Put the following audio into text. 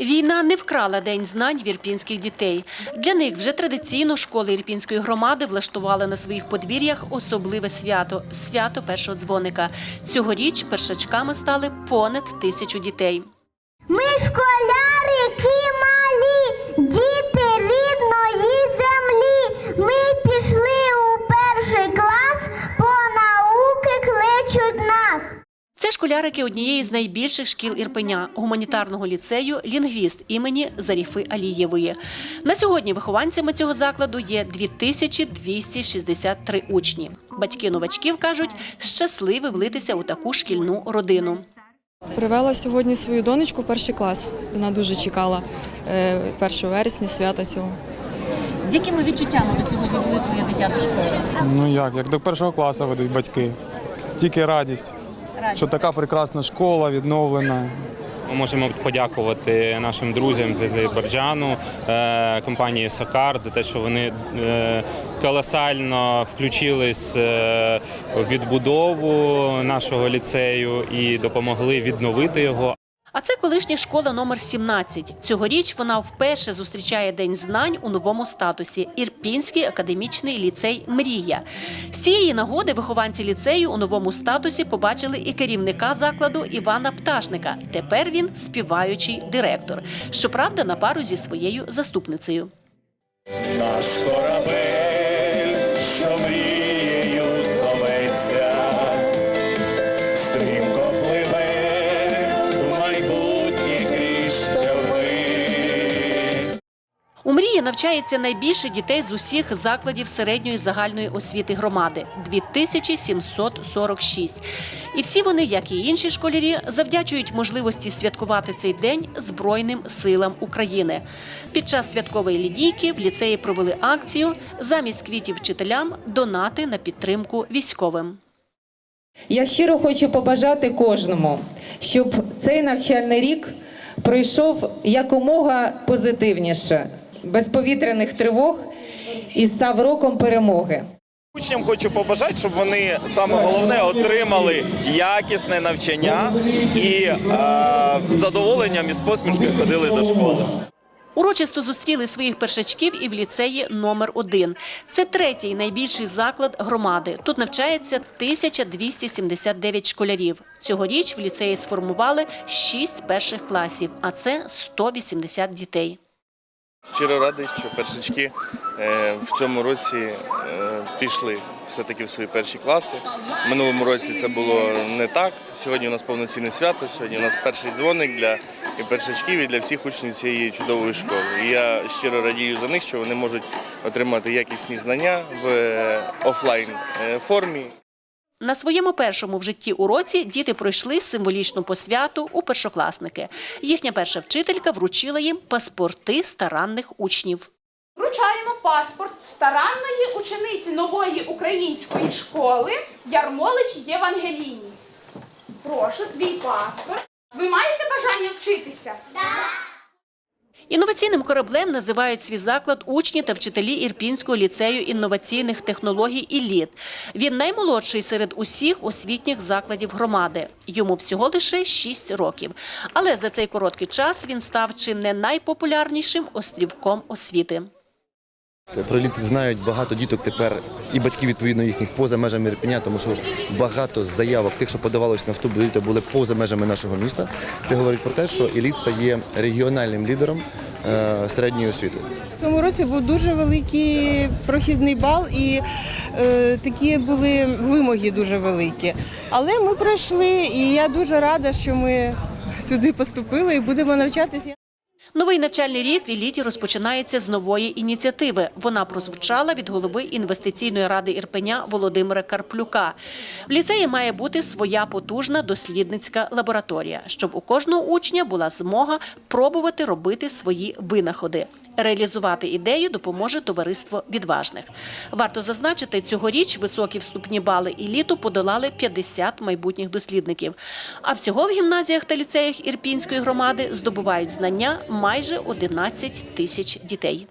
Війна не вкрала день знань в ірпінських дітей. Для них вже традиційно школи ірпінської громади влаштували на своїх подвір'ях особливе свято свято першого дзвоника. Цьогоріч першачками стали понад тисячу дітей. Ми школярики малі, діти рідної землі. Ми пішли у перший клас, по науки кличуть нас. Це школярики однієї з найбільших шкіл Ірпеня гуманітарного ліцею Лінгвіст імені Заріфи Алієвої. На сьогодні вихованцями цього закладу є 2263 учні. Батьки новачків кажуть, щасливі влитися у таку шкільну родину. Привела сьогодні свою донечку в перший клас. Вона дуже чекала е, 1 вересня свята цього. З якими відчуттями ви сьогодні вели своє дитя до школи? Ну як, як до першого класу ведуть батьки. Тільки радість, що така прекрасна школа відновлена. Ми можемо подякувати нашим друзям з Азербайджану, е, компанії Сокар, за те, що вони е, колосально включились е, в відбудову нашого ліцею і допомогли відновити його. А це колишня школа номер 17. Цьогоріч вона вперше зустрічає День знань у новому статусі Ірпінський академічний ліцей Мрія. З цієї нагоди вихованці ліцею у новому статусі побачили і керівника закладу Івана Пташника. Тепер він співаючий директор. Щоправда, на пару зі своєю заступницею. Наш корабель, що мрією У мрії навчається найбільше дітей з усіх закладів середньої загальної освіти громади 2746. І всі вони, як і інші школярі, завдячують можливості святкувати цей день Збройним силам України. Під час святкової лінійки в ліцеї провели акцію замість квітів вчителям донати на підтримку військовим. Я щиро хочу побажати кожному, щоб цей навчальний рік пройшов якомога позитивніше, без повітряних тривог і став роком перемоги. Учням хочу побажати, щоб вони саме головне отримали якісне навчання і е, задоволенням і з посмішкою ходили до школи. Урочисто зустріли своїх першачків і в ліцеї номер 1 Це третій найбільший заклад громади. Тут навчається 1279 школярів. Цьогоріч в ліцеї сформували 6 перших класів, а це 180 дітей. Щиро радий, що першачки е, в цьому році е, пішли все-таки в свої перші класи. В минулому році це було не так. Сьогодні у нас повноцінне свято. Сьогодні у нас перший дзвоник для першачків, і для всіх учнів цієї чудової школи. І я щиро радію за них, що вони можуть отримати якісні знання в е, офлайн формі. На своєму першому в житті уроці діти пройшли символічну посвяту у першокласники. Їхня перша вчителька вручила їм паспорти старанних учнів. Вручаємо паспорт старанної учениці нової української школи Ярмолич Євангеліні. Прошу, твій паспорт. Ви маєте бажання вчитися? Інноваційним кораблем називають свій заклад учні та вчителі Ірпінського ліцею інноваційних технологій «Іліт». Він наймолодший серед усіх освітніх закладів громади. Йому всього лише 6 років. Але за цей короткий час він став чи не найпопулярнішим острівком освіти. Про літ знають багато діток тепер і батьків відповідно їхніх поза межами Ірпеня, тому що багато заявок тих, що подавалось на вступ до літа, були поза межами нашого міста. Це говорить про те, що еліт стає регіональним лідером е, середньої освіти. В цьому році був дуже великий прохідний бал і е, такі були вимоги дуже великі. Але ми пройшли, і я дуже рада, що ми сюди поступили і будемо навчатися. Новий навчальний рік в «Еліті» розпочинається з нової ініціативи. Вона прозвучала від голови інвестиційної ради Ірпеня Володимира Карплюка. В ліцеї має бути своя потужна дослідницька лабораторія, щоб у кожного учня була змога пробувати робити свої винаходи. Реалізувати ідею допоможе товариство відважних. Варто зазначити, цьогоріч високі вступні бали еліту подолали 50 майбутніх дослідників. А всього в гімназіях та ліцеях Ірпінської громади здобувають знання майже 11 тисяч дітей.